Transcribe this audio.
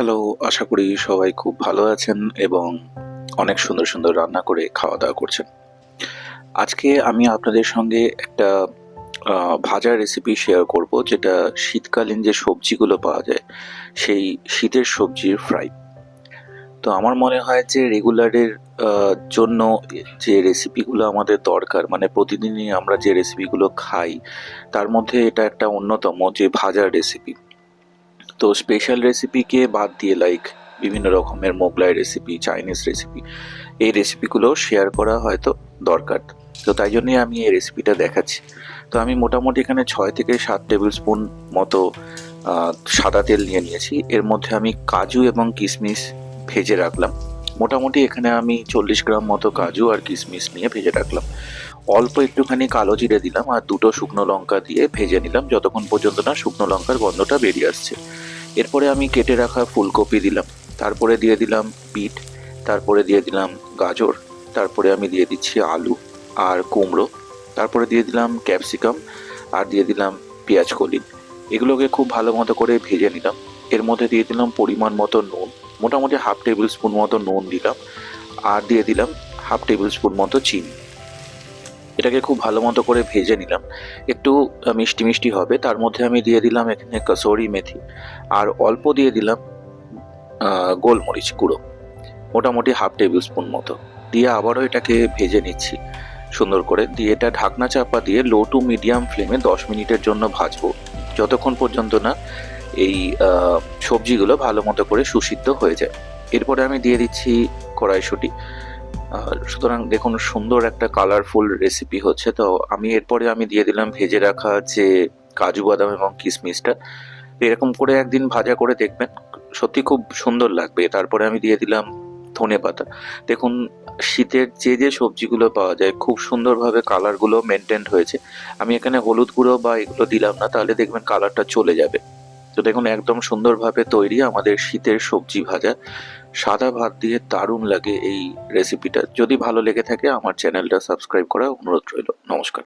Hello, আশা করি সবাই খুব ভালো আছেন এবং অনেক সুন্দর সুন্দর রান্না করে খাওয়া দাওয়া করছেন। আজকে আমি আপনাদের সঙ্গে একটা ভাজা রেসিপি শেয়ার করব, যেটা শীতকালীন যে সবজিগুলো পাওয়া যায়, সেই শীতের সবজির ফ্রাই তো আমার মনে হয় যে রেগুলারের জন্য যে রেসিপিগুলো আমাদের দরকার মানে প্রতিদিনই আমরা যে রেসিপিগুলো খাই, তার মধ্যে এটা একটা অন্যতম যে ভাজার রেসিপি তো স্পেশাল রেসিপিকে বাদ দিয়ে লাইক বিভিন্ন রকমের মোগলাই রেসিপি চাইনিজ রেসিপি এই রেসিপিগুলো শেয়ার করা হয়তো দরকার। তো তাই জন্যই আমি এই রেসিপিটা দেখাচ্ছি। তো আমি মোটামুটি এখানে ছয় থেকে সাত টেবিল স্পুন মতো সাদা তেল নিয়ে নিয়েছি। এর মধ্যে আমি কাজু এবং কিশমিশ ভেজে রাখলাম। মোটামুটি এখানে আমি চল্লিশ গ্রাম মতো কাজু আর কিশমিশ নিয়ে ভেজে রাখলাম। অল্প একটুখানি কালো জিরে দিলাম আর দুটো শুকনো লঙ্কা দিয়ে ভেজে নিলাম, যতক্ষণ পর্যন্ত না শুকনো লঙ্কার গন্ধটা বেরিয়ে আসছে। এরপরে আমি কেটে রাখা ফুলকপি দিলাম। তারপরে দিয়ে দিলাম বিট তারপরে দিয়ে দিলাম গাজর, তারপরে আমি দিয়ে দিচ্ছি আলু আর কুমড়ো, তারপরে দিয়ে দিলাম ক্যাপসিকাম আর দিয়ে দিলাম পেঁয়াজ কলি এগুলোকে খুব ভালো মতো করে ভেজে নিলাম। এর মধ্যে দিয়ে দিলাম পরিমাণ মতো নুন, মোটামুটি হাফ টেবিল স্পুন মতো নুন দিলাম আর দিয়ে দিলাম হাফ টেবিল স্পুন মতো চিনি। এটাকে খুব ভালো মতো করে ভেজে নিলাম। একটু মিষ্টি মিষ্টি হবে। তার মধ্যে আমি দিয়ে দিলাম এখানে কসুরি মেথি। আর অল্প দিয়ে দিলাম গোলমরিচ গুঁড়ো। মোটামুটি হাফ টেবিল স্পুন মতো। দিয়ে আবারও এটাকে ভেজে নিচ্ছি সুন্দর করে। দিয়ে এটা ঢাকনা চাপা দিয়ে লো টু মিডিয়াম ফ্লেমে দশ মিনিটের জন্য ভাজবো। যতক্ষণ পর্যন্ত না এই সবজিগুলো ভালো মতো করে সুসিদ্ধ হয়ে যায়। এরপরে আমি দিয়ে দিচ্ছি কড়াইশুঁটি। সুতরাং দেখুন, সুন্দর একটা কালারফুল রেসিপি হচ্ছে। তো আমি এরপরে আমি দিয়ে দিলাম ভেজে রাখা যে কাজু বাদাম এবং কিশমিশটা। এরকম করে একদিন ভাজা করে দেখবেন, সত্যি খুব সুন্দর লাগবে। তারপরে আমি দিয়ে দিলাম ধনে পাতা। দেখুন, শীতের যে যে সবজিগুলো পাওয়া যায়, খুব সুন্দরভাবে কালারগুলো মেনটেন হয়েছে। আমি এখানে হলুদ গুঁড়ো বা এগুলো দিলাম না, তাহলে দেখবেন কালারটা চলে যাবে। তো দেখুন, একদম সুন্দরভাবে তৈরি আমাদের শীতের সবজি ভাজা। সাদা ভাত দিয়ে দারুণ লাগে এই রেসিপিটা যদি ভালো লেগে থাকে, আমার চ্যানেলটা সাবস্ক্রাইব করা অনুরোধ রইল। নমস্কার।